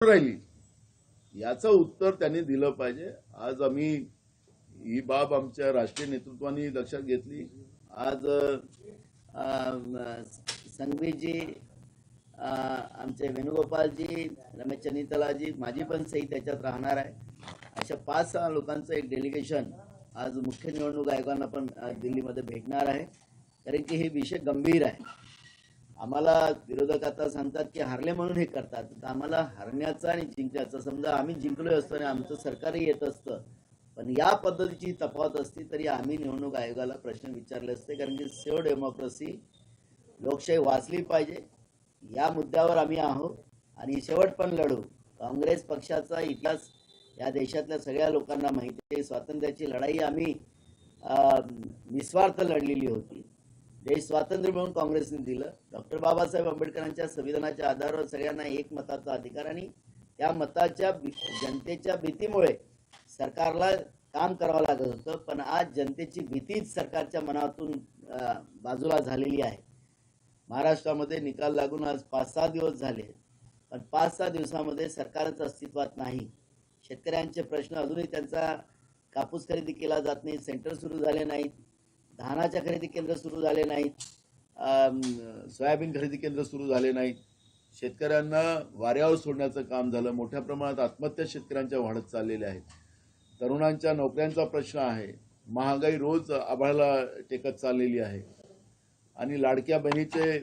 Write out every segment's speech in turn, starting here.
राहिली. याचं उत्तर त्यांनी दिलं पाहिजे. आज आम्ही ही बाब आमच्या राष्ट्रीय नेतृत्वाने लक्षात घेतली. आज संघवीजी आमचे वेणुगोपालजी रमेश चनितलाजी माझी पण सही त्याच्यात राहणार आहे. अशा पाच सहा लोकांचं एक डेलिगेशन आज मुख्य निवडणूक आयोगांना पण दिल्लीमध्ये भेटणार आहे. कारण की हे विषय गंभीर आहे. आम्हाला विरोधक आता सांगतात की हारले म्हणून हे करतात. तर आम्हाला हरण्याचं आणि जिंकण्याचं समजा आम्ही जिंकलोय असतो आणि आमचं सरकारही येत असतं पण या पद्धतीची तफावत असती तरी आम्ही निवडणूक आयोगाला प्रश्न विचारले असते. कारण की सेव डेमोक्रेसी लोकशाही वाचली पाहिजे. या मुद्द्यावर आम्ही आहोत आणि शेवट पण लढू. काँग्रेस पक्षाचा इतिहास या देशातल्या सगळ्या लोकांना माहिती आहे. स्वातंत्र्याची लढाई आम्ही निस्वार्थ लढलेली होती. देश स्वातंत्र्य म्हणून काँग्रेसने दिलं. डॉक्टर बाबासाहेब आंबेडकरांच्या संविधानाच्या आधारावर सगळ्यांना एक मताचा अधिकार आणि त्या मताच्या जनतेच्या भीतीमुळे सरकारला काम करावं लागत होतं. पण आज जनतेची भीतीच सरकारच्या मनातून बाजूला झालेली आहे. महाराष्ट्रामध्ये निकाल लागून आज पाच सहा दिवस झाले. पण पाच सहा दिवसामध्ये सरकारच अस्तित्वात नाही. शेतकऱ्यांचे प्रश्न अजूनही त्यांचा कापूस खरेदी केला जात नाही सेंटर सुरू झाले नाहीत. धानाच्या खरेदी केंद्र सुरू झाले नाहीत. सोयाबीन खरेदी केंद्र सुरू झाले नाहीत. शेतकऱ्यांना वाऱ्यावर सोडण्याचं काम झालं. मोठ्या प्रमाणात आत्महत्या शेतकऱ्यांच्या वाढत चाललेल्या आहेत. तरुणांच्या नोकऱ्यांचा प्रश्न आहे. महागाई रोज आभाळाला टेकत चाललेली आहे. आणि लाडक्या बहिणीचे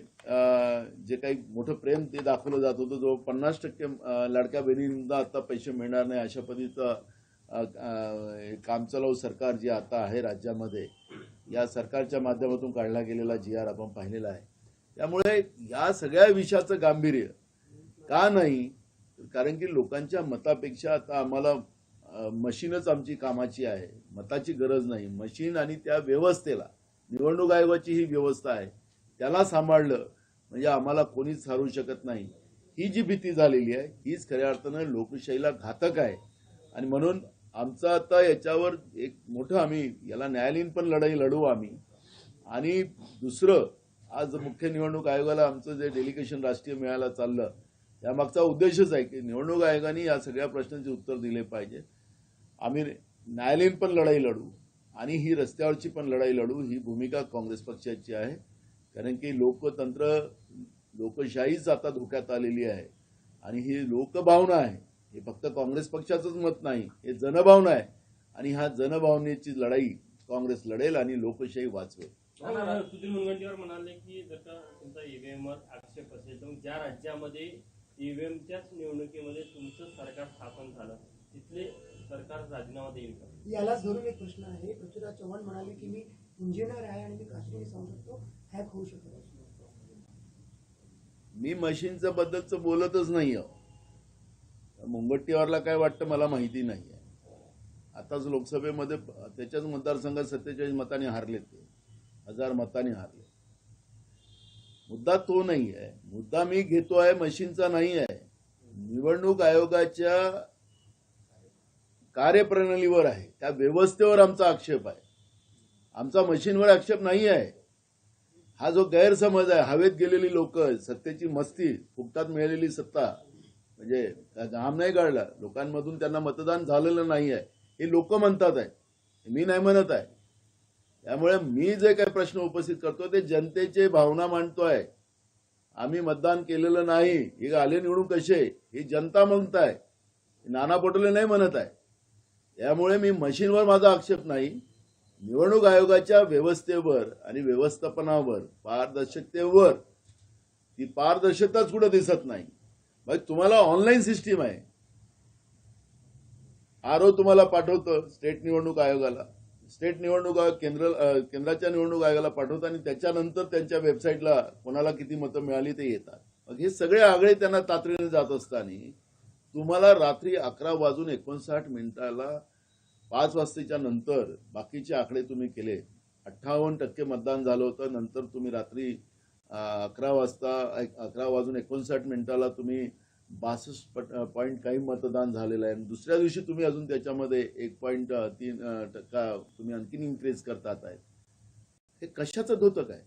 जे काही मोठं प्रेम ते दाखवलं जात होतं. जो पन्नास टक्के लाडक्या बहिणींना आता पैसे मिळणार नाही अशा पद्धतीचं अं, कामचलाऊ सरकार जे आता आहे राज्यामध्ये या सरकारच्या माध्यमातून काढला गेलेला जी आर आपण पाहिलेला आहे. त्यामुळे या सगळ्या विषयाचं गांभीर्य का नाही? कारण की लोकांच्या मतापेक्षा आता आम्हाला मशीनच आमची कामाची आहे. मताची गरज नाही. मशीन आणि त्या व्यवस्थेला निवडणूक आयोगाची ही व्यवस्था आहे. त्याला सांभाळलं म्हणजे आम्हाला कोणीच हारू शकत नाही. ही जी भीती झालेली आहे हीच खऱ्या अर्थानं लोकशाहीला घातक आहे. आणि म्हणून आमचं आता याच्यावर एक मोठं आम्ही याला न्यायालयीन पण लढाई लढू आम्ही. आणि दुसरं आज मुख्य निवडणूक आयोगाला आमचं जे डेलिगेशन राष्ट्रीय मिळायला चाललं त्यामागचा उद्देशच आहे की निवडणूक आयोगाने या सगळ्या प्रश्नांचे उत्तर दिले पाहिजे. आम्ही न्यायालयीन पण लढाई लढू आणि ही रस्त्यावरची पण लढाई लढू ही भूमिका काँग्रेस पक्षाची आहे. कारण की लोकतंत्र लोकशाहीच आता धोक्यात आलेली आहे. आणि ही लोकभावना आहे. हे फक्त काँग्रेस पक्षाचंच मत नाही हे जनभावना आहे. आणि ह्या जनभावनेची लढाई काँग्रेस लढेल आणि लोकशाही वाचवेल. सुधीर मुनगंटीवार म्हणाले की जर का तुमचा ईव्हीएम वर आक्षेप असेल तर मग ज्या राज्यामध्ये ईव्हीएमच्याच निवडणुकीमध्ये तुमचं सरकार स्थापन झालं तिथले सरकार राजीनामा देईल का? यालाच धरून एक प्रश्न आहे. पृथ्वीराज चव्हाण म्हणाले की मी इंजिनियर आहे आणि मी खात्रीने सांगू शकतो हॅक होऊ शकत. मी मशीनच्या बद्दलचं बोलतच नाही आहो. मुंबट्टीवारला काय वाटतं मला माहिती नाही आहे. आताच लोकसभेमध्ये त्याच्याच मतदारसंघात सत्तेचाळीस मतांनी हारले ते. हजार मतांनी हारले. मुद्दा तो नाही आहे. मुद्दा मी घेतो आहे मशीनचा नाही आहे. निवडणूक आयोगाच्या कार्यप्रणालीवर आहे. त्या व्यवस्थेवर आमचा आक्षेप आहे. आमचा मशीनवर आक्षेप नाही आहे. हा जो गैरसमज आहे हवेत गेलेली लोक सत्तेची मस्ती फुकटात मिळालेली सत्ता म्हणजे घाम नाही काढला लोकांमधून त्यांना मतदान झालेलं नाही आहे हे लोक म्हणतात आहे. मी नाही म्हणत आहे. त्यामुळे मी जे काही प्रश्न उपस्थित करतो ते जनतेचे भावना मांडतोय. आम्ही मतदान केलेलं नाही. हे आले निवडून कसे? ही जनता म्हणत आहे नाना पटोले नाही म्हणत आहे. त्यामुळे मी मशीनवर माझा आक्षेप नाही. निवडणूक आयोगाच्या व्यवस्थेवर आणि व्यवस्थापनावर पारदर्शकतेवर ती पारदर्शकताच कुठं दिसत नाही. तुम्हाला ऑनलाईन सिस्टीम आहे. आर ओ तुम्हाला पाठवतं स्टेट निवडणूक आयोगाला. स्टेट निवडणूक आयोग केंद्र केंद्राच्या निवडणूक आयोगाला पाठवतं आणि त्याच्यानंतर त्यांच्या वेबसाईटला कोणाला किती मतं मिळाली ते येतात. मग हे सगळे आगळे त्यांना तातडीने जात असताना तुम्हाला रात्री अकरा वाजून एकोणसाठ मिनिटाला पाच वाजतेच्या नंतर बाकीचे आकडे तुम्ही केले. अठ्ठावन्न टक्के मतदान झालं होतं नंतर तुम्ही रात्री अकरा वाजता अकरा वाजून एकोणसाठ मिनिटाला तुम्ही बासष्ट पट पॉईंट काही मतदान झालेलं आहे. आणि दुसऱ्या दिवशी तुम्ही अजून त्याच्यामध्ये एक पॉईंट तीन टक्का तुम्ही आणखीन इन्क्रीज करतात आहेत. हे कशाचं धोतक आहे?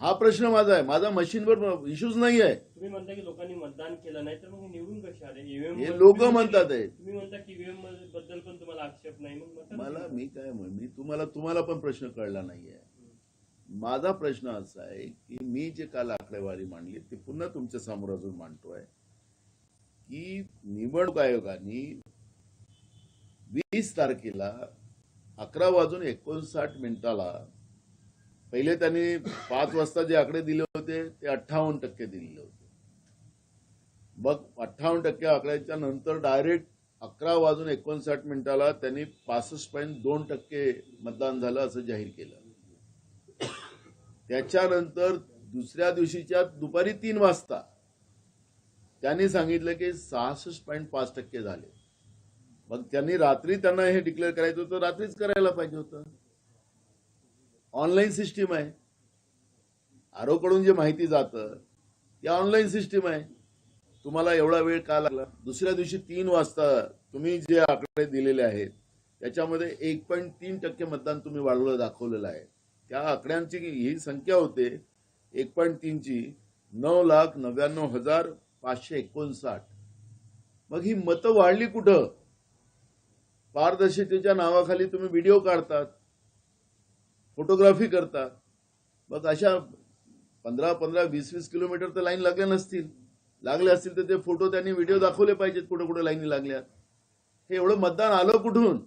हा प्रश्न माझा आहे. माझा मशीनवर इश्यूज नाही आहे. तुम्ही म्हणता की लोकांनी मतदान केलं नाही तर मग हे निवडून कसे आले? हे लोक म्हणतात आहे. तुम्ही म्हणता की ईव्हीएमबद्दल पण तुम्हाला आक्षेप नाही मग मला मी काय म्हण मी तुम्हाला तुम्हाला पण प्रश्न कळला नाहीये. माझा प्रश्न असा आहे की मी जे काल आकडेवारी मांडली ती पुन्हा तुमच्यासमोर अजून मांडतोय की निवडणूक आयोगाने वीस तारखेला अकरा वाजून एकोणसाठ मिनिटाला पहिले त्यांनी पाच वाजता जे आकडे दिले होते ते अठ्ठावन्न टक्के दिलेले होते. मग अठ्ठावन्न टक्के आकड्याच्या नंतर डायरेक्ट अकरा वाजून एकोणसाठ मिनिटाला त्यांनी पासष्ट पॉईंट दोन टक्के मतदान झालं असं जाहीर केलं. त्याच्यानंतर दुसऱ्या दिवशीच्या दुपारी तीन वाजता त्यांनी सांगितलं की सहासष्ट पॉईंट पाच टक्के झाले. मग त्यांनी रात्री त्यांना हे डिक्लेअर करायचं होतं रात्रीच करायला पाहिजे होतं. ऑनलाईन सिस्टीम आहे. आरोकडून जे माहिती जातं ते ऑनलाईन सिस्टीम आहे. तुम्हाला एवढा वेळ का लागला? दुसऱ्या दिवशी तीन वाजता तुम्ही जे आकडे दिलेले आहेत त्याच्यामध्ये एक पॉईंट तीन टक्के मतदान तुम्ही वाढवलं दाखवलेलं आहे. त्या आकड्यांची ही संख्या होते एक पॉईंट तीनची. नऊ लाख नव्याण्णव हजार पाचशे एकोणसाठ. मग ही मतं वाढली कुठं? पारदर्शकतेच्या नावाखाली तुम्ही व्हिडिओ काढतात फोटोग्राफी करतात. मग अशा पंधरा पंधरा वीस वीस किलोमीटर तर लाईन लागल्या नसतील. लागले असतील तर ते फोटो त्यांनी व्हिडिओ दाखवले पाहिजेत कुठं कुठं लाईनी लागल्यात हे एवढं मतदान आलं कुठून?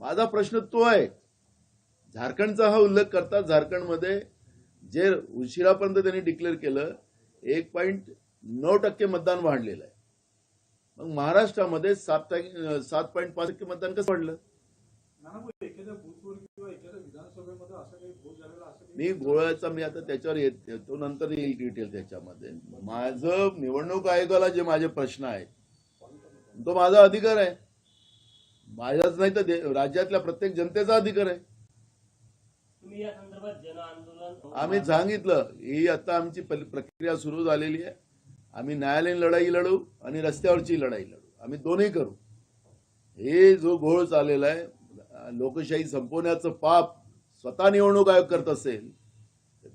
माझा प्रश्न तो आहे. झारखंडचा हा उल्लेख करतात झारखंडमध्ये जे उशिरापर्यंत त्यांनी डिक्लेअर केलं एक पॉईंट नऊ टक्के मतदान वाढलेलं आहे. मग महाराष्ट्रामध्ये सात टक्के सात पॉईंट पाच टक्के मतदान कसं वाढलं? मी गोळ्याचा मी आता त्याच्यावर येत तो नंतर येईल डिटेल त्याच्यामध्ये. माझं निवडणूक आयोगाला जे माझे प्रश्न आहेत तो माझा अधिकार आहे. माझाच नाही तर राज्यातल्या प्रत्येक जनतेचा अधिकार आहे तुम्ही या संदर्भात जन आंदोलन आम्ही सांगितलं ही आता आमची प्रक्रिया सुरू झालेली आहे. आम्ही न्यायालयीन लढाई लढू आणि रस्त्यावरची लढाई लढू. आम्ही दोन्ही करू. हे जो घोळ चाललेला आहे लोकशाही संपवण्याचं पाप स्वतः निवडणूक आयोग करत असेल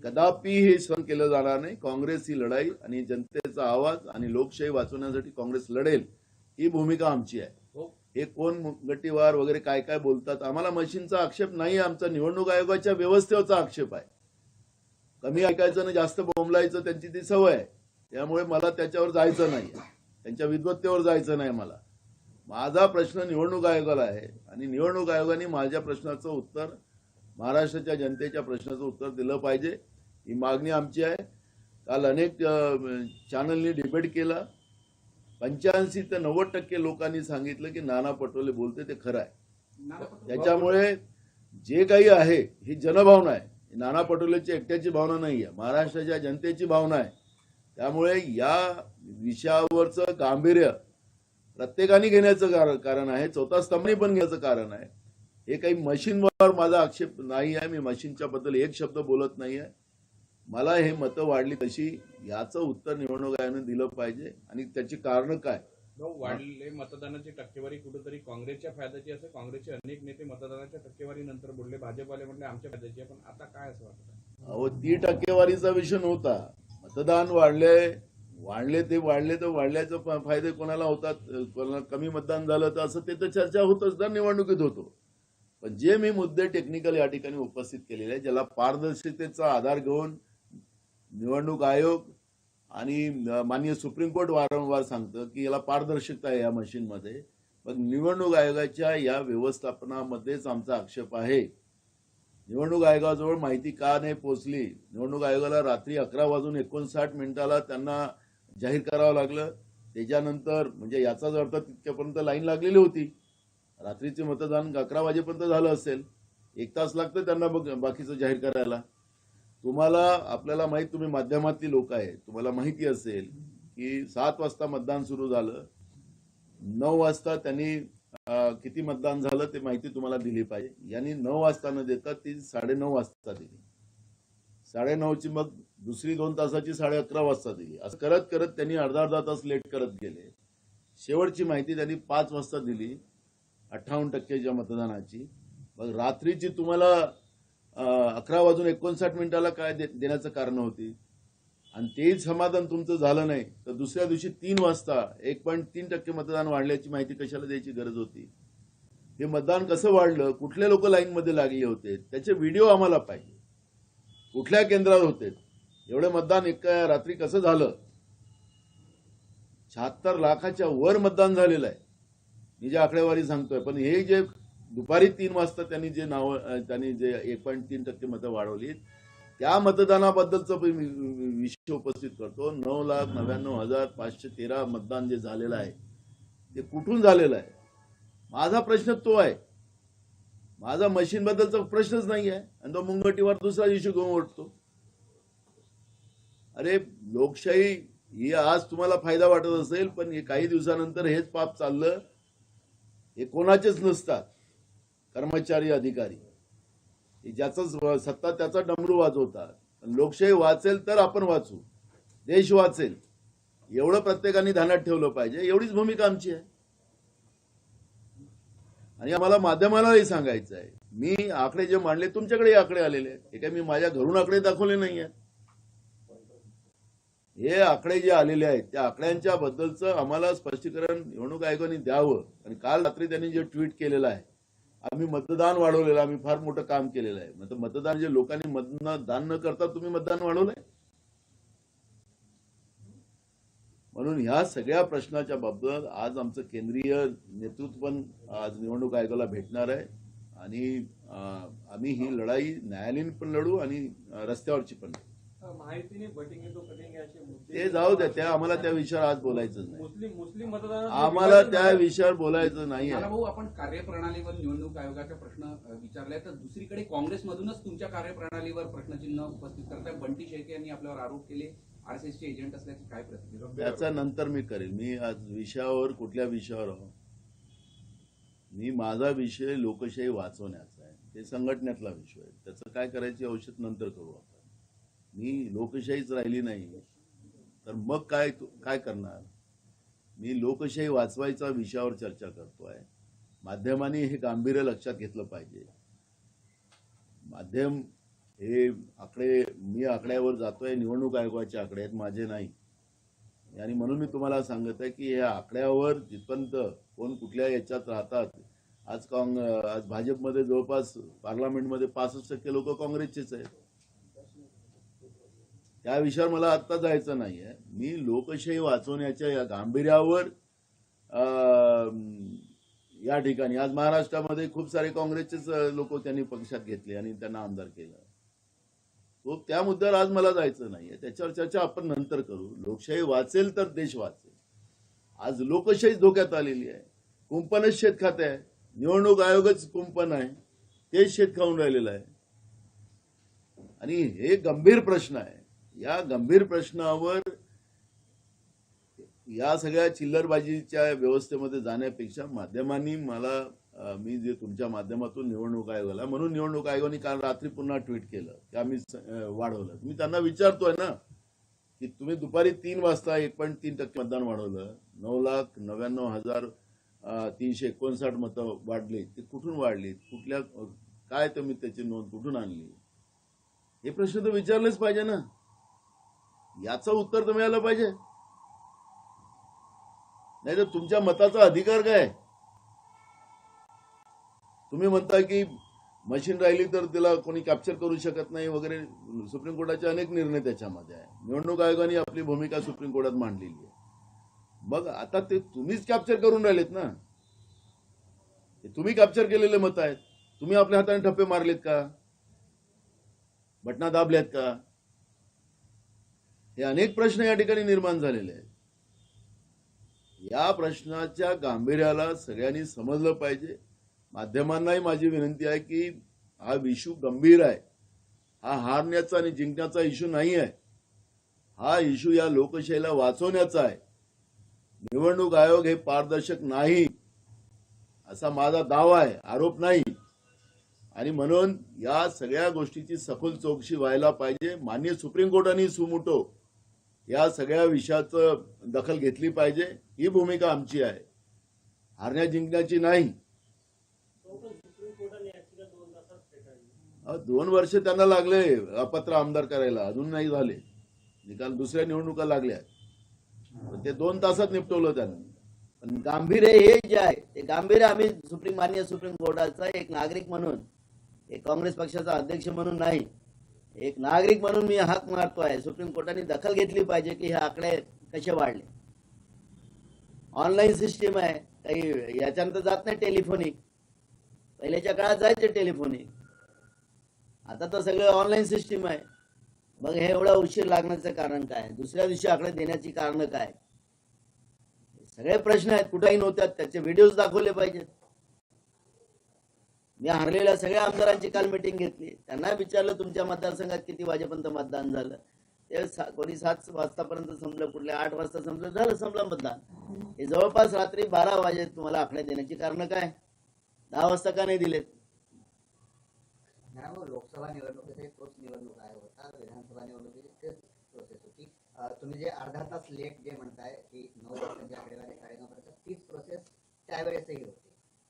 कदापि हे सहन केलं जाणार नाही. काँग्रेस ही लढाई आणि जनतेचा आवाज आणि लोकशाही वाचवण्यासाठी काँग्रेस लढेल ही भूमिका आमची आहे. हे कोण गट्टीवार वगैरे काय काय बोलतात? आम्हाला मशीनचा आक्षेप नाही आमचा निवडणूक आयोगाच्या व्यवस्थेचा आक्षेप आहे. कमी ऐकायचं आणि जास्त बोंबलायचं त्यांची ती सवय आहे. त्यामुळे मला त्याच्यावर जायचं नाही. त्यांच्या विद्वत्तेवर जायचं नाही मला. माझा प्रश्न निवडणूक आयोगाला आहे. आणि निवडणूक आयोगाने माझ्या प्रश्नाचं उत्तर महाराष्ट्राच्या जनतेच्या प्रश्नाचं उत्तर दिलं पाहिजे. ही मागणी आमची आहे. काल अनेक चॅनलनी डिबेट केला. पंच्याऐंशी ते नव्वद टक्के लोकांनी सांगितलं की नाना पटोले बोलते ते खरं आहे. त्याच्यामुळे जे काही आहे ही जनभावना आहे. नाना पटोलेची एकट्याची भावना नाही आहे महाराष्ट्राच्या जनतेची भावना आहे. त्यामुळे या विषयावरचं गांभीर्य प्रत्येकाने घेण्याचं कार- कारण आहे. चौथा स्तंभनी पण घेण्याचं कारण आहे. हे काही मशीनवर माझा आक्षेप नाही आहे. मी मशीनच्या बद्दल एक शब्द बोलत नाही आहे मला हे मतं वाढली कशी याचं उत्तर निवडणूक आयोगाने दिलं पाहिजे. आणि त्याची कारणं काय? वाढले मतदानाची टक्केवारी कुठेतरी काँग्रेसच्या फायद्याची असे काँग्रेसचे अनेक नेते मतदानाच्या टक्केवारी नंतर बोलले भाजपवाले म्हटले आमच्या फायद्याची. पण आता काय असं वाटतं? अहो ती टक्केवारीचा विषय नव्हता. मतदान वाढले वाढले ते वाढले तर वाढल्याचे फायदे कोणाला होतात? कोणाला कमी मतदान झालं तर असं ते तर चर्चा होतच ना निवडणुकीत होतो. पण जे मी मुद्दे टेक्निकल या ठिकाणी उपस्थित केलेले आहे ज्याला पारदर्शकतेचा आधार घेऊन निवडणूक आयोग आणि माननीय सुप्रीम कोर्ट वारंवार सांगतं की याला पारदर्शकता आहे या मशीनमध्ये. पण निवडणूक आयोगाच्या या व्यवस्थापनामध्येच आमचा आक्षेप आहे. निवडणूक आयोगाजवळ माहिती का नाही पोहोचली निवडणूक आयोगाला रात्री अकरा वाजून एकोणसाठ मिनिटाला त्यांना जाहीर करावं लागलं. त्याच्यानंतर म्हणजे याचाच अर्थ तितक्यापर्यंत लाईन लागलेली होती. रात्रीचे मतदान अकरा वाजेपर्यंत झालं असेल. एक तास लागतं त्यांना बघ बाकीचं जाहीर करायला. तुम्हाला आपल्याला माहीत तुम्ही माध्यमातली लोक आहे तुम्हाला माहिती असेल की सात वाजता मतदान सुरू झालं. नऊ वाजता त्यांनी किती मतदान झालं ते माहिती तुम्हाला दिली पाहिजे. यांनी नऊ वाजता न देता ती साडेनऊ वाजता दिली. साडेनऊची मग दुसरी दोन तासाची साडे अकरा वाजता दिली. असं करत करत त्यांनी अर्धा अर्धा तास लेट करत गेले. शेवटची माहिती त्यांनी पाच वाजता दिली. अठ्ठावन्न टक्केच्या मतदानाची. मग रात्रीची तुम्हाला अकरा वाजून एकोणसाठ मिनिटाला काय देण्याचं कारण होती. आणि तेच समाधान तुमचं झालं नाही तर दुसऱ्या दिवशी तीन वाजता एक पॉईंट तीन टक्के मतदान वाढल्याची माहिती कशाला द्यायची गरज होती? हे मतदान कसं वाढलं? कुठले लोक लाईनमध्ये लागले होते? त्याचे व्हिडिओ आम्हाला पाहिजे. कुठल्या केंद्रात होते? एवढे मतदान एका रात्री कसं झालं? शहात्तर लाखाच्या वर मतदान झालेलं आहे. मी जे आकडेवारी सांगतोय पण हे जे दुपारी तीन वाजता त्यांनी जे नाव त्यांनी जे एक पॉईंट तीन टक्के मतं वाढवली त्या मतदानाबद्दलचं मी विषय उपस्थित करतो. नऊ लाख नव्याण्णव हजार पाचशे तेरा मतदान जे झालेलं आहे ते कुठून झालेलं आहे? माझा प्रश्न तो आहे. माझा मशीन बद्दलचा प्रश्नच नाही आहे. आणि तो मुंगटीवर दुसरा इश्यू घेऊन उठतो अरे लोकशाही ही आज तुम्हाला फायदा वाटत असेल पण हे काही दिवसानंतर हेच पाप चाललं हे कोणाचेच नसतात. कर्मचारी अधिकारी. ज्याचं सत्ता त्याचा डमरू वाजवतात. लोकशाही वाचेल तर आपण वाचू. देश वाचेल. एवढं प्रत्येकाने ध्यानात ठेवलं पाहिजे. एवढीच भूमिका आमची आहे. आणि आम्हाला माध्यमालाही सांगायचं आहे. मी आकडे जे मांडले तुमच्याकडे आकडे आलेले आहेत. हे काय मी माझ्या घरून आकडे दाखवले नाही आहेत हे आकडे जे आलेले आहेत त्या आकड्यांच्या बद्दलचं आम्हाला स्पष्टीकरण निवडणूक आयोगाने द्यावं. आणि काल रात्री त्यांनी जे ट्विट केलेलं आहे आम्ही मतदान वाढवलेलं आम्ही फार मोठं काम केलेलं आहे. मग मतदान जे लोकांनी मतदान न करता तुम्ही मतदान वाढवलंय? म्हणून ह्या सगळ्या प्रश्नाच्या बाबत आज आमचं केंद्रीय नेतृत्व पण आज निवडणूक आयोगाला भेटणार आहे. आणि आम्ही ही लढाई न्यायालयीन पण लढू आणि रस्त्यावरची पण लढू. तो जाऊ द्या त्या आम्हाला त्या विषयावर आज बोलायचं नाही. मुस्लिम मुस्लिम मतदार आम्हाला त्या विषयावर बोलायचं नाही मला आहे भाऊ आपण कार्यप्रणालीवर निवडणूक आयोगाचा प्रश्न अ, विचारलाय. तर दुसरीकडे काँग्रेसमधूनच तुमच्या कार्यप्रणालीवर प्रश्नचिन्ह उपस्थित करताय. बंटी शेळके यांनी आपल्यावर आरोप केले. आरएसएसचे एजंट असल्याची काय प्रतिक्रिया? त्याचा नंतर मी करेल. मी आज विषयावर कुठल्या विषयावर आहो? मी माझा विषय लोकशाही वाचवण्याचा आहे. ते संघटनेतला विषय आहे. त्याचं काय करायची औषध नंतर करू आपण. मी लोकशाहीच राहिली नाही तर मग काय काय करणार? मी लोकशाही वाचवायचा विषयावर चर्चा करतोय. माध्यमांनी हे गांभीर्य लक्षात घेतलं पाहिजे. माध्यम हे आकडे मी आकड्यावर जातोय निवडणूक आयोगाचे आकडे आहेत माझे नाही. आणि म्हणून मी तुम्हाला सांगत आहे की या आकड्यावर जिथपर्यंत कोण कुठल्या याच्यात राहतात आज काँग आज भाजपमध्ये जवळपास पार्लमेंटमध्ये पासष्ट टक्के लोक काँग्रेसचेच आहेत. त्या विषयावर मला आत्ता जायचं नाही आहे मी लोकशाही वाचवण्याच्या या गांभीर्यावर अं, या ठिकाणी आज महाराष्ट्रामध्ये खूप सारे काँग्रेसचेच लोक त्यांनी पक्षात घेतले आणि त्यांना आमदार केलं. तो त्या मुद्द्यावर आज मला जायचं नाहीये. त्याच्यावर चर्चा आपण नंतर करू. लोकशाही वाचेल तर देश वाचेल. आज लोकशाही धोक्यात आलेली आहे. कुंपणच शेत खाते आहे. निवडणूक आयोगच कुंपण आहे. तेच शेत खाऊन राहिलेलं आहे. आणि हे गंभीर प्रश्न आहे. या गंभीर प्रश्नावर या सगळ्या चिल्लरबाजीच्या व्यवस्थेमध्ये जाण्यापेक्षा माध्यमांनी मला मी जे तुमच्या माध्यमातून निवडणूक आयोगाला म्हणून निवडणूक आयोगाने काल रात्री पुन्हा ट्विट केलं की आम्ही वाढवलं. मी त्यांना विचारतोय ना की तुम्ही दुपारी तीन वाजता एक पॉईंट तीन टक्के मतदान वाढवलं नऊ लाख नव्याण्णव हजार तीनशे एकोणसाठ मतं वाढली ते कुठून वाढली कुठल्या काय तुम्ही त्याची नोंद कुठून आणली? हे प्रश्न तर विचारलेच पाहिजे ना. याचं उत्तर तर मिळालं पाहिजे. नाही तर तुमच्या मताचा अधिकार काय? तुम्ही म्हणता की मशीन राहिली तर तिला कोणी कॅप्चर करू शकत नाही वगैरे. सुप्रीम कोर्टाचे अनेक निर्णय त्याच्यामध्ये आहे. निवडणूक आयोगाने आपली भूमिका सुप्रीम कोर्टात मांडलेली आहे. मग आता ते तुम्हीच कॅप्चर करून राहिलेत ना. तुम्ही कॅप्चर केलेले मत आहेत. तुम्ही आपल्या हाताने ठप्पे मारलेत का? बटना दाबल्यात का? हे अनेक प्रश्न या ठिकाणी निर्माण झालेले आहेत. या प्रश्नाच्या गांभीर्याला सगळ्यांनी समजलं पाहिजे. माध्यमांनाही माझी विनंती आहे की हा इशू गंभीर आहे. हा हारण्याचा आणि जिंकण्याचा इशू नाही आहे. हा इशू या लोकशाहीला वाचवण्याचा आहे. निवडणूक आयोग हे पारदर्शक नाही असा माझा दावा आहे. आरोप नाही. आणि म्हणून या सगळ्या गोष्टीची सखोल चौकशी व्हायला पाहिजे. मान्य सुप्रीम कोर्टाने सुमुटो या सगळ्या विषयाचं दखल घेतली पाहिजे. ही भूमिका आमची आहे. हारण्या जिंकण्याची नाही. दोन वर्ष त्यांना लागले अपत्र आमदार करायला. अजून नाही झाले. निकाल दुसऱ्या निवडणुका लागल्या. ते दोन तासात निपटवलं त्यांना. पण गांभीर्य हे जे आहे ते गांभीर्य आम्ही सुप्रीम मान्य सुप्रीम कोर्टाचा एक नागरिक म्हणून एक काँग्रेस पक्षाचा अध्यक्ष म्हणून नाही. एक नागरिक म्हणून मी हाक मारतो आहे. सुप्रीम कोर्टाने दखल घेतली पाहिजे की हे आकडे कसे वाढले? ऑनलाईन सिस्टीम आहे. काही याच्यानंतर जात नाही टेलिफोनिक. पहिल्याच्या काळात जायचे टेलिफोनिक. आता तर सगळं ऑनलाईन सिस्टीम आहे. मग हे एवढा उशीर लागण्याचं कारण काय? दुसऱ्या दिवशी आकडे देण्याची कारणं काय? सगळे प्रश्न आहेत. कुठेही नव्हत्यात त्याचे व्हिडिओज दाखवले पाहिजेत. मी हरलेल्या सगळ्या आमदारांची काल मिटिंग घेतली. त्यांना विचारलं तुमच्या मतदारसंघात किती वाजेपर्यंत मतदान झालं? ते सा- कोणी सात वाजतापर्यंत संपलं कुठल्या आठ वाजता संपलं? झालं संपलं मतदान. हे जवळपास रात्री बारा वाजे तुम्हाला आकडे देण्याची कारण काय? दहा वाजता का नाही दिलेत? हो, लोकसभा निवडणुकीचे तोच निवडणूक आयोग होता विधानसभा निवडणुकीची तेच प्रोसेस होती. तुम्ही जे अर्धा तास लेट जे म्हणताय की नऊ वाजताची आकडेवारी साडेनऊ पर्यंत तीच प्रोसेस त्यावेळेसही होती.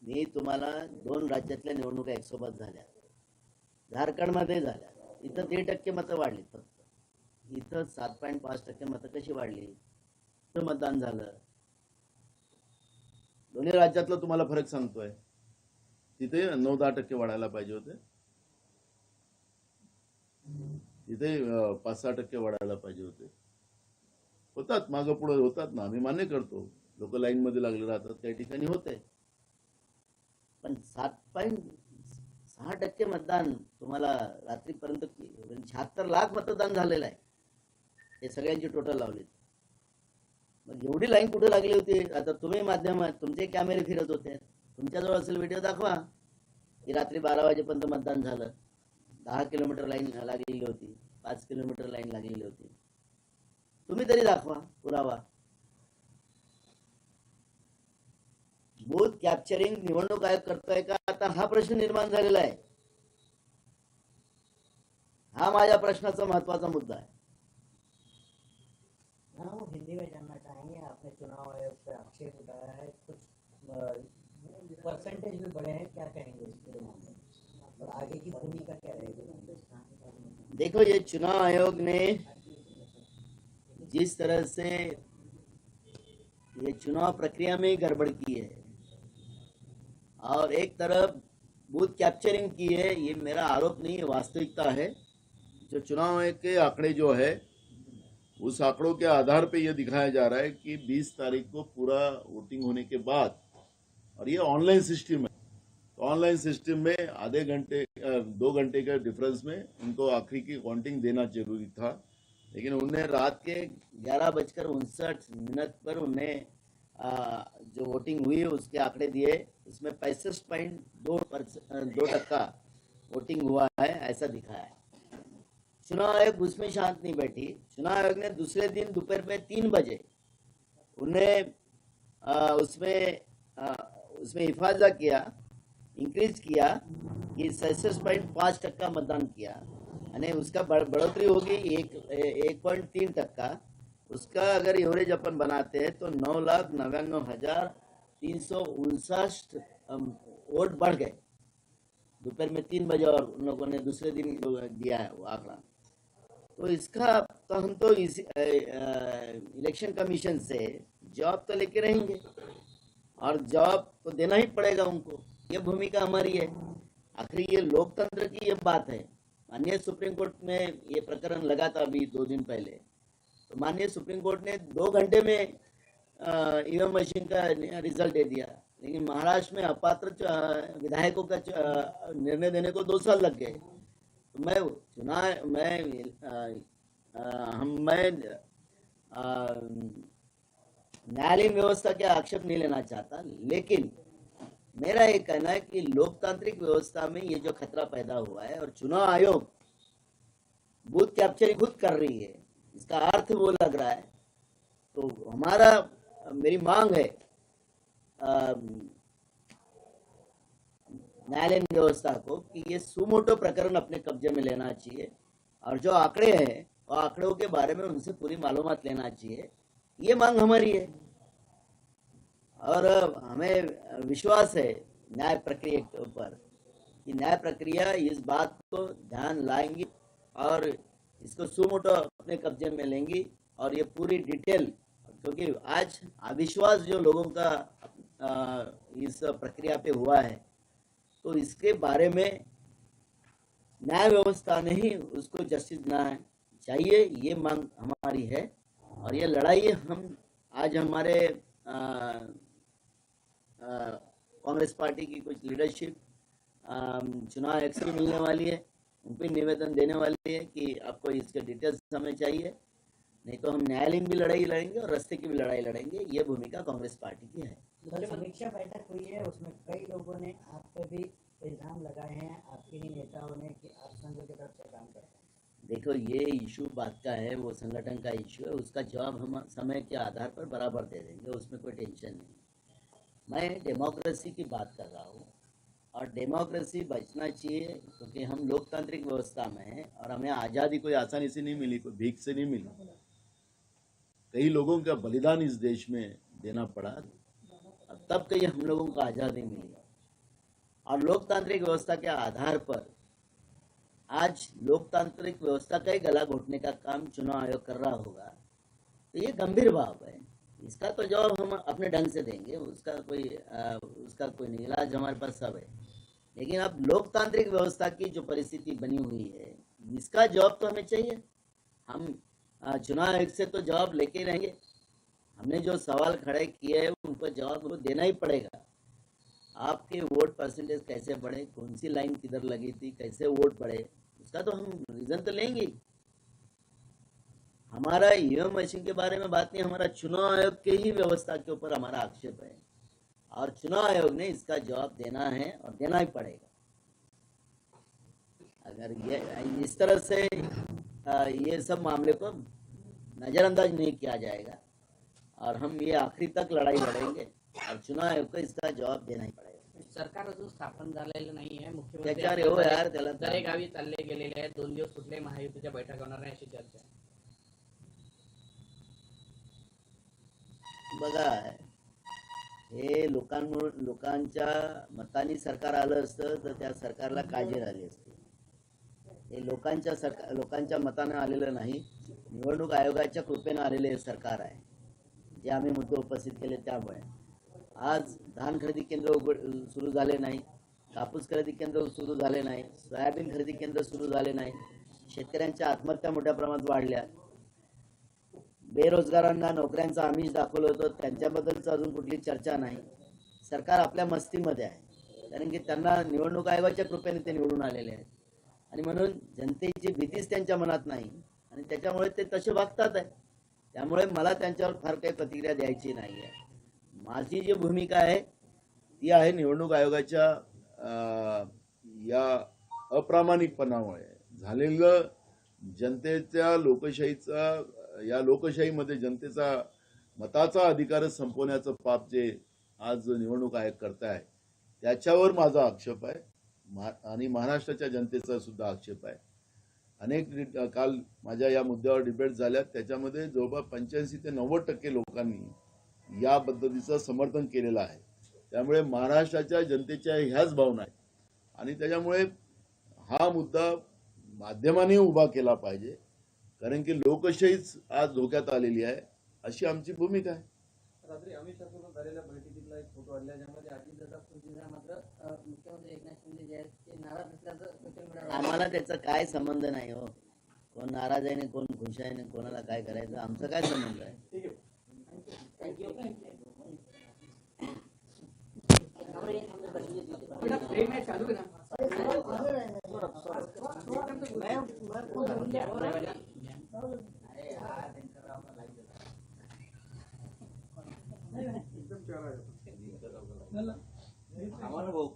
मी तुम्हाला दोन राज्यातल्या निवडणुका एकसोबत झाल्या. झारखंडमध्ये झाल्या. इथं दीड टक्के मतं वाढली फक्त. इथं सात पॉईंट पाच टक्के मतं कशी वाढली? इथं मतदान झालं. दोन्ही राज्यातला तुम्हाला फरक सांगतोय. तिथे नऊ दहा टक्के वाढायला पाहिजे होते. तिथे पाच सहा टक्के वाढायला पाहिजे होते. होतात मागं पुढे होतात ना. आम्ही मान्य करतो. लोक लाईन मध्ये लागले राहतात काही ठिकाणी होते पण सात पॉईंट सहा टक्के मतदान तुम्हाला रात्रीपर्यंत म्हणजे शहात्तर लाख मतदान झालेलं आहे. हे सगळ्यांची टोटल लावली मग एवढी लाईन कुठे लागली होती? आता तुम्ही माध्यम आहेत तुमचे कॅमेरे फिरत होते. तुमच्याजवळ असेल व्हिडिओ दाखवा. की रात्री बारा वाजेपर्यंत मतदान झालं. दहा किलोमीटर लाईन लागलेली होती. पाच किलोमीटर लाईन लागलेली होती. तुम्ही तरी दाखवा पुरावा. बूथ कॅप्चरिंग निवडणूक आयोग करतोय का? आता हा प्रश्न निर्माण झालेला आहे. हा माझ्या प्रश्नाचा महत्वाचा मुद्दा आहे. हाँ हिंदी में जानना चाहेंगे आपने चुनाव आयोग पे आक्षेप उठाया है कुछ परसेंटेज भी बढ़े हैं. क्या कहेंगे इसके मामले और आगे की भूमिका क्या रहेगी? देखो ये चुनाव आयोग ने जिस तरह से ये चुनाव प्रक्रिया में गड़बड़ की है। और एक तरफ़ बूथ कैप्चरिंग की है, ये मेरा आरोप नहीं है, वास्तविकता है। जो चुनाव के आंकड़े जो है, उस आंकड़ों के आधार पे ये दिखाया जा रहा है कि 20 तारीख को पूरा वोटिंग होने के बाद, और ये ऑनलाइन सिस्टम है। तो ऑनलाइन सिस्टम में आधे घंटे दो घंटे के डिफरेंस में उनको आखिरी की काउंटिंग देना ज़रूरी था। लेकिन उन्हें रात के ग्यारह बजकर उनसठ मिनट पर उन्हें जो वोटिंग हुई उसके आंकड़े दिए। उसमें पैंसठ पॉइंट दो दो टक्का वोटिंग हुआ है ऐसा दिखाया है। चुनाव आयोग उसमें शांत नहीं बैठी। चुनाव आयोग ने दूसरे दिन दोपहर में तीन बजे उन्हें उसमें आ, उसमें हिफाजा किया इंक्रीज किया कि सैंसठ पॉइंट पाँच टक्का मतदान किया। यानी उसका बढ़ोतरी होगी एक एक पॉइंट तीन टक्का। उसका अगर एवरेज अपन बनाते हैं तो नौ लाख नव्याण्णव हज़ार तीन सौ उनसठ वोट बढ़ गए। दोपहर में तीन बजे और उन लोगों ने दूसरे दिन दिया है वो आंकड़ा। तो इसका तो हम तो इस इलेक्शन कमीशन से जवाब तो लेके रहेंगे और जवाब तो देना ही पड़ेगा उनको। ये भूमिका हमारी है। आखिर ये लोकतंत्र की ये बात है। माननीय सुप्रीम कोर्ट में ये प्रकरण लगा था अभी दो दिन पहले। तो माननीय सुप्रीम कोर्ट ने दो घंटे में ईवीएम मशीन का रिज़ल्ट दे दिया। लेकिन महाराष्ट्र में अपात्र विधायकों का निर्णय देने को दो साल लग गए। तो मैं चुनाव, मैं हम, मैं न्यायालयीन व्यवस्था के आक्षेप नहीं लेना चाहता, लेकिन मेरा ये कहना है कि लोकतांत्रिक व्यवस्था में ये जो खतरा पैदा हुआ है और चुनाव आयोग बूथ कैप्चरिंग खुद कर रही है, इसका अर्थ वो लग रहा है। तो हमारा मेरी मांग है न्यायालय व्यवस्था को कि ये सुमोटो प्रकरण अपने कब्जे में लेना चाहिए और जो आंकड़े हैं, वो आंकड़ों के बारे में उनसे पूरी मालूम लेना चाहिए। ये मांग हमारी है। और हमें विश्वास है न्याय प्रक्रिया के ऊपर कि न्याय प्रक्रिया इस बात को ध्यान लाएँगी और इसको सुमोटो अपने कब्जे में लेंगी और ये पूरी डिटेल क्योंकि आज अविश्वास जो लोगों का इस प्रक्रिया पे हुआ है तो इसके बारे में न्याय व्यवस्था ने ही उसको जस्टिस देना चाहिए, ये मांग हमारी है। और ये लड़ाई हम, आज हमारे कांग्रेस पार्टी की कुछ लीडरशिप चुनाव भी मिलने वाली है, उन पर निवेदन देने वाली है कि आपको इसके डिटेल्स हमें चाहिए। नहीं तो हम न्यायालयीन भी लड़ाई लड़ेंगे और रस्ते की भी लड़ाई लड़ेंगे ये भूमिका कांग्रेस पार्टी की है। समीक्षा बैठक हुई है उसमें कई लोगों ने आप पे भी इल्ज़ाम लगाए हैं आपके ही नेताओं ने कि आप संघ की तरफ़ से काम करते हैं। देखो ये इशू बात का है वो संगठन का इशू है उसका जवाब हम समय के आधार पर बराबर दे देंगे उसमें कोई टेंशन नहीं। मैं डेमोक्रेसी की बात कर रहा हूँ और डेमोक्रेसी बचना चाहिए क्योंकि हम लोकतांत्रिक व्यवस्था में हैं और हमें आज़ादी कोई आसानी से नहीं मिली कोई भीख से नहीं मिली। कई लोगों का बलिदान इस देश में देना पड़ा। तब कहीं हम लोगों को आज़ादी मिली। और लोकतांत्रिक व्यवस्था के आधार पर आज लोकतांत्रिक व्यवस्था का ही गला घोटने का काम चुनाव आयोग कर रहा होगा। तो ये गंभीर भाव है। इसका तो जवाब हम अपने ढंग से देंगे। उसका कोई आ, उसका कोई नहीं। इलाज हमारे पास सब है। लेकिन अब लोकतांत्रिक व्यवस्था की जो परिस्थिति बनी हुई है इसका जवाब तो हमें चाहिए। हम चुनाव आयोग से तो जवाब लेके ही रहेंगे। हमने जो सवाल खड़े किए हैं उनको जवाब उनको देना ही पड़ेगा। आपके वोट परसेंटेज कैसे बढ़े? कौन सी लाइन किधर लगी थी? कैसे वोट बढ़े? उसका तो हम रीजन तो लेंगे हमारा ईवीएम मशीन के बारे में बात नहीं, हमारा चुनाव आयोग के ही व्यवस्था के ऊपर हमारा आक्षेप है। और चुनाव आयोग ने इसका जवाब देना है और देना ही पड़ेगा। अगर ये, इस तरह से ये सब मामले को नजरअंदाज नहीं किया जाएगा। और हम ये आखिरी तक लड़ाई लड़ेंगे। और चुनाव आयोग को इसका जवाब देना ही पड़ेगा। सरकार अजून स्थापन झालेलं नाहीये त्याच्यावर येऊ यार त्याला गावी चालले गेलेले आहेत. दोन दिवस कुठल्याही महायुतीच्या बैठक होणार नाही अशी चर्चा आहे. बघा हे लोकांमुळे लोकांच्या मतानी सरकार आलं असतं तर त्या सरकारला काळजी राहिली असती. हे लोकांच्या सरकार लोकांच्या मतानं आलेलं नाही. निवडणूक आयोगाच्या कृपेनं आलेले हे सरकार आहे. जे आम्ही मुद्दे उपस्थित केले त्यामुळे. आज धान खरेदी केंद्र उघड सुरू झाले नाही. कापूस खरेदी केंद्र सुरू झाले नाही. सोयाबीन खरेदी केंद्र सुरू झाले नाही. शेतकऱ्यांच्या आत्महत्या मोठ्या प्रमाणात वाढल्या. बेरोजगारांना नोकऱ्यांचं आमिष दाखवलं होतं. त्यांच्याबद्दलच अजून कुठली चर्चा नाही. सरकार आपल्या मस्तीमध्ये आहे. कारण की त्यांना निवडणूक आयोगाच्या कृपेने ते निवडून आलेले आहेत. आणि म्हणून जनतेची भीतीच त्यांच्या मनात नाही. आणि त्याच्यामुळे ते तसे वागतात आहे. त्यामुळे मला त्यांच्यावर फार काही प्रतिक्रिया द्यायची नाही आहे माझी जी भूमिका आहे ती आहे निवडणूक आयोगाच्या या अप्रामाणिकपणामुळे. झालेलं जनतेच्या लोकशाहीचा या लोकशाहीमध्ये जनतेचा मताचा अधिकारच संपवण्याचं पाप जे आज निवडणूक आयोग करताय त्याच्यावर माझा आक्षेप आहे. आणि महाराष्ट्राच्या जनतेचा सुद्धा आक्षेप आहे. अनेक काल माझ्या या मुद्द्यावर डिबेट झाल्या. त्याच्यामध्ये जवळपास पंच्याऐंशी ते नव्वद टक्के लोकांनी या पद्धतीचं समर्थन केलेलं आहे. त्यामुळे महाराष्ट्राच्या जनतेच्या ह्याच भावना आहेत. आणि त्याच्यामुळे हा मुद्दा माध्यमाने उभा केला पाहिजे. कारण की लोकशाहीच आज धोक्यात आलेली आहे. अशी आमची भूमिका आहे. एक फोटो आला ज्यामध्ये पृथ्वीराज मात्र मुख्यमंत्री एकनाथ शिंदे जे आहेत ते नाराज असल्याचं आम्हाला त्याचा काय संबंध नाही हो. कोण नाराज आहे ना कोण खुश आहे ना कोणाला काय करायचं आमचा काय संबंध आहे? बेटा, आम्हाला भाऊ